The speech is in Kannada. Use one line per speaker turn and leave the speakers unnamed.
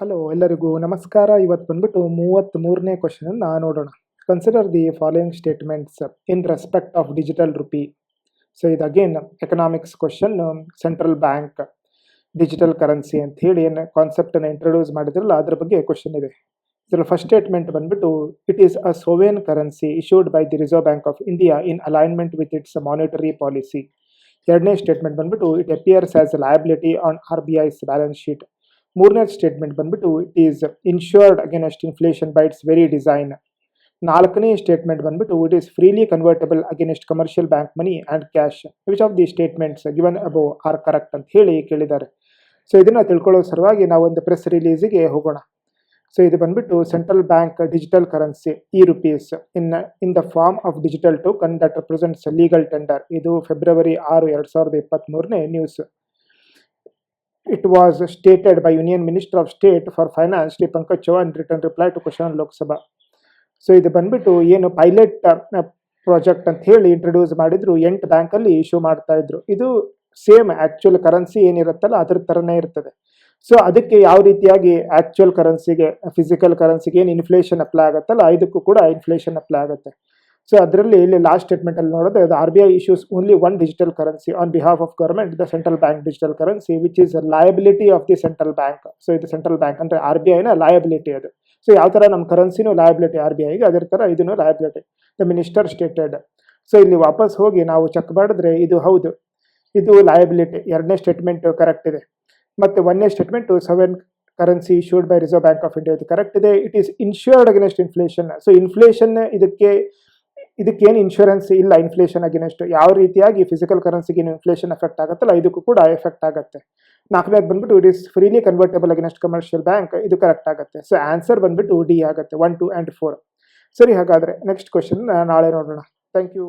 ಹಲೋ ಎಲ್ಲರಿಗೂ ನಮಸ್ಕಾರ. ಇವತ್ತು ಬಂದ್ಬಿಟ್ಟು ಮೂವತ್ತ್ ಮೂರನೇ ಕ್ವಶನ್ ನೋಡೋಣ. Consider the following statements in respect of digital rupee so ಇದು again economics question central bank digital currency ಅಂತ ಹೇಳಿ ಏನು ಕಾನ್ಸೆಪ್ಟನ್ನು ಇಂಟ್ರೊಡ್ಯೂಸ್ ಮಾಡಿದ್ರಲ್ಲ, ಅದ್ರ ಬಗ್ಗೆ ಕ್ವಶನ್ ಇದೆ. ಇದರ ಫಸ್ಟ್ ಸ್ಟೇಟ್ಮೆಂಟ್ ಬಂದ್ಬಿಟ್ಟು it is a sovereign currency issued by the reserve bank of India in alignment with its monetary policy ಎರಡನೇ ಸ್ಟೇಟ್ಮೆಂಟ್ ಬಂದ್ಬಿಟ್ಟು it appears as liability on R B I's balance sheet ಮೂರನೇ ಸ್ಟೇಟ್ಮೆಂಟ್ ಬಂದ್ಬಿಟ್ಟು it is insured against inflation by its very design ನಾಲ್ಕನೇ ಸ್ಟೇಟ್ಮೆಂಟ್ ಬಂದ್ಬಿಟ್ಟು it is freely convertible against commercial bank money and cash which of the statements given above are correct ಅಂತ ಹೇಳಿ ಕೇಳಿದ್ದಾರೆ. ಸೊ ಇದನ್ನು ತಿಳ್ಕೊಳ್ಳೋ ಸಲುವಾಗಿ ನಾವು ಒಂದು ಪ್ರೆಸ್ ರಿಲೀಸಿಗೆ ಹೋಗೋಣ. ಸೊ ಇದು ಬಂದ್ಬಿಟ್ಟು central bank digital currency e rupees in in the form of digital token that represents legal tender ಇದು ಫೆಬ್ರವರಿ ಆರು, ಎರಡು ಸಾವಿರದ ಇಪ್ಪತ್ತ್ಮೂರನೇ news it was stated by union minister of state for finance Shri Pankaj reply to reply to Lok Lok Sabha so ಇದು ಬಂದ್ಬಿಟ್ಟು ಏನು ಪೈಲಟ್ ಪ್ರಾಜೆಕ್ಟ್ ಅಂತ ಹೇಳಿ ಇಂಟ್ರೊಡ್ಯೂಸ್ ಮಾಡಿದ್ರು. ಎಂಟು ಬ್ಯಾಂಕಲ್ಲಿ ಇಶ್ಯೂ ಮಾಡ್ತಾ ಇದ್ರು. ಇದು ಸೇಮ್ ಆ್ಯಕ್ಚುಯಲ್ ಕರೆನ್ಸಿ ಏನಿರುತ್ತಲ್ಲ, ಅದ್ರ ಥರನೇ ಇರ್ತದೆ. ಸೊ ಅದಕ್ಕೆ ಯಾವ ರೀತಿಯಾಗಿ ಆ್ಯಕ್ಚುಯಲ್ ಕರೆನ್ಸಿಗೆ ಫಿಸಿಕಲ್ ಕರೆನ್ಸಿಗೆ ಏನು ಇನ್ಫ್ಲೇಷನ್ ಅಪ್ಲೈ ಆಗುತ್ತಲ್ಲ, ಇದಕ್ಕೂ ಕೂಡ ಇನ್ಫ್ಲೇಷನ್ ಅಪ್ಲೈ ಆಗುತ್ತೆ. ಸೊ ಅದರಲ್ಲಿ ಇಲ್ಲಿ ಲಾಸ್ಟ್ ಸ್ಟೇಟ್ಮೆಂಟ್ ಅಲ್ಲಿ ಅದು R B I issues only one digital currency on behalf of government the central bank digital currency which is liability of the central bank so ಇದು ಸೆಂಟ್ರಲ್ ಬ್ಯಾಂಕ್ ಅಂದ್ರೆ ಆರ್ ಬಿ ಐನ ಲಯಬಿಲಿಟಿ ಅದು. ಸೊ ಯಾವ ಥರ ನಮ್ಮ ಕರೆನ್ಸಿನೂ ಲಯಬಿಲಿಟಿ ಆರ್ ಬಿ ಐಗೆ ಅದೇ ಥರ ಇದನ್ನು liability the minister stated so ಇಲ್ಲಿ ವಾಪಸ್ ಹೋಗಿ ನಾವು ಚೆಕ್ ಮಾಡಿದ್ರೆ ಇದು ಹೌದು. ಇದು ಲಯಬಿಲಿಟಿ ಎರಡನೇ ಸ್ಟೇಟ್ಮೆಂಟ್ ಕರೆಕ್ಟ್ ಇದೆ. ಮತ್ತೆ ಒಂದನೇ statement sovereign currency issued by reserve bank of India ಇದು ಕರೆಕ್ಟ್ ಇದೆ. It is insured against inflation so inflation ಇದಕ್ಕೆ ಇದಕ್ಕೇನು ಇನ್ಶೂರೆನ್ಸ್ ಇಲ್ಲ ಇನ್ಫ್ಲೇಷನ್ ಅಗೇನೆಸ್ಟ್ ಯಾವ ರೀತಿಯಾಗಿ ಫಿಸಿಕಲ್ ಕರೆನ್ಸಿಗೆ ಇನ್ಫ್ಲೇಷನ್ ಎಫೆಕ್ಟ್ ಆಗುತ್ತಲ್ಲ, ಇದಕ್ಕೂ ಕೂಡ ಎಫೆಕ್ಟ್ ಆಗುತ್ತೆ. ನಾಲ್ಕನೇದು ಬಂದ್ಬಿಟ್ಟು it is freely convertible against commercial bank ಇದು ಕರೆಕ್ಟ್ ಆಗುತ್ತೆ. ಸೊ ಆನ್ಸರ್ ಬಂದ್ಬಿಟ್ಟು ಡಿ ಆಗುತ್ತೆ. ಒನ್ ಟು ಆ್ಯಂಡ್ ಫೋರ್ ಸರಿ, ಹಾಗಾದರೆ ನೆಕ್ಸ್ಟ್ ಕ್ವೆಶನ್ ನಾಳೆ ನೋಡೋಣ. Thank you